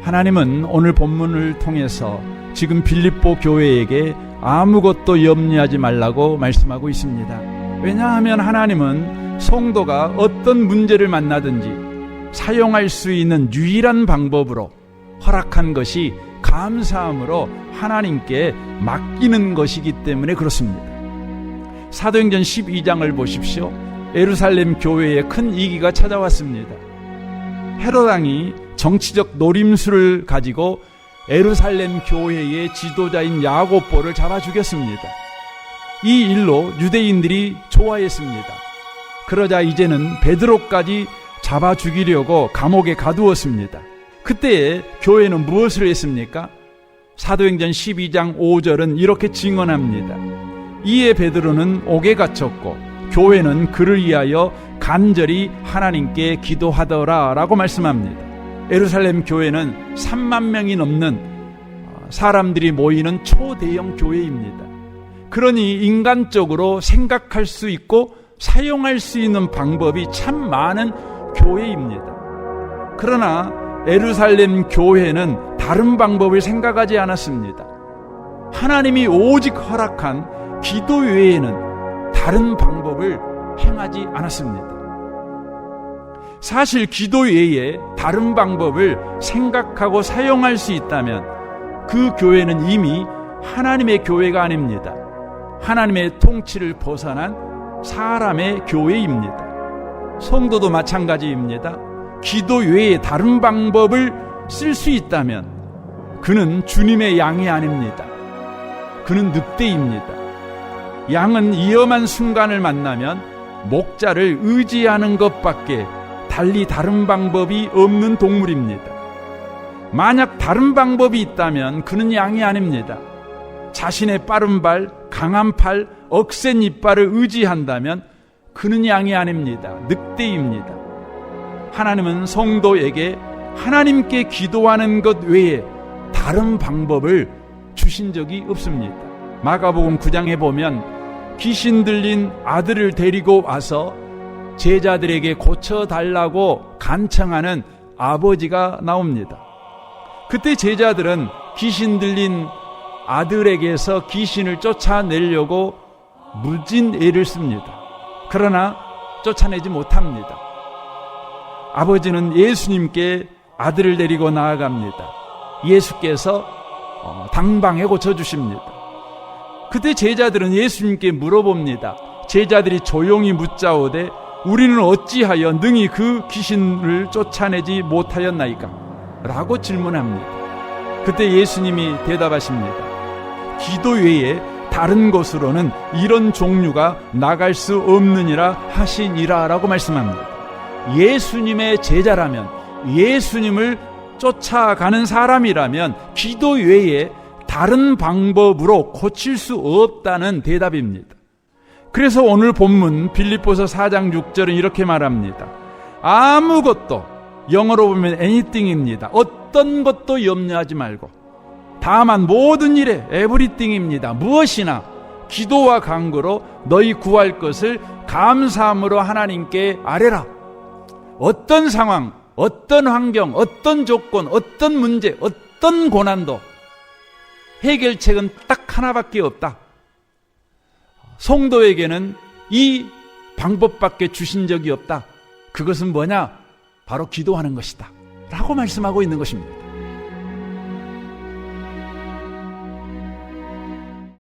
하나님은 오늘 본문을 통해서 지금 빌립보 교회에게 아무것도 염려하지 말라고 말씀하고 있습니다. 왜냐하면 하나님은 성도가 어떤 문제를 만나든지 사용할 수 있는 유일한 방법으로 허락한 것이 감사함으로 하나님께 맡기는 것이기 때문에 그렇습니다. 사도행전 12장을 보십시오. 에루살렘 교회에 큰 위기가 찾아왔습니다. 헤로당이 정치적 노림수를 가지고 에루살렘 교회의 지도자인 야고보를 잡아 죽였습니다. 이 일로 유대인들이 좋아했습니다. 그러자 이제는 베드로까지 잡아 죽이려고 감옥에 가두었습니다. 그때 교회는 무엇을 했습니까? 사도행전 12장 5절은 이렇게 증언합니다. 이에 베드로는 옥에 갇혔고 교회는 그를 위하여 간절히 하나님께 기도하더라 라고 말씀합니다. 에루살렘 교회는 3만 명이 넘는 사람들이 모이는 초대형 교회입니다. 그러니 인간적으로 생각할 수 있고 사용할 수 있는 방법이 참 많은 교회입니다. 그러나 에루살렘 교회는 다른 방법을 생각하지 않았습니다. 하나님이 오직 허락한 기도 외에는 다른 방법을 행하지 않았습니다. 사실 기도 외에 다른 방법을 생각하고 사용할 수 있다면 그 교회는 이미 하나님의 교회가 아닙니다. 하나님의 통치를 벗어난 사람의 교회입니다. 성도도 마찬가지입니다. 기도 외에 다른 방법을 쓸 수 있다면 그는 주님의 양이 아닙니다. 그는 늑대입니다. 양은 위험한 순간을 만나면 목자를 의지하는 것밖에 달리 다른 방법이 없는 동물입니다. 만약 다른 방법이 있다면 그는 양이 아닙니다. 자신의 빠른 발, 강한 팔, 억센 이빨을 의지한다면 그는 양이 아닙니다. 늑대입니다. 하나님은 성도에게 하나님께 기도하는 것 외에 다른 방법을 주신 적이 없습니다. 마가복음 9장에 보면 귀신 들린 아들을 데리고 와서 제자들에게 고쳐달라고 간청하는 아버지가 나옵니다. 그때 제자들은 귀신 들린 아들에게서 귀신을 쫓아내려고 무진 애를 씁니다. 그러나 쫓아내지 못합니다. 아버지는 예수님께 아들을 데리고 나아갑니다. 예수께서 어, 당방에 고쳐주십니다. 그때 제자들은 예수님께 물어봅니다. 제자들이 조용히 묻자오되 우리는 어찌하여 능히 그 귀신을 쫓아내지 못하였나이까? 라고 질문합니다. 그때 예수님이 대답하십니다. 기도 외에 다른 곳으로는 이런 종류가 나갈 수 없느니라 하시니라 라고 말씀합니다. 예수님의 제자라면 예수님을 쫓아가는 사람이라면 기도 외에 다른 방법으로 고칠 수 없다는 대답입니다. 그래서 오늘 본문 빌립보서 4장 6절은 이렇게 말합니다. 아무것도 영어로 보면 anything입니다. 어떤 것도 염려하지 말고 다만 모든 일에 everything입니다. 무엇이나 기도와 간구로 너희 구할 것을 감사함으로 하나님께 아뢰라. 어떤 상황, 어떤 환경, 어떤 조건, 어떤 문제, 어떤 고난도 해결책은 딱 하나밖에 없다. 성도에게는 이 방법밖에 주신 적이 없다. 그것은 뭐냐? 바로 기도하는 것이다. 라고 말씀하고 있는 것입니다.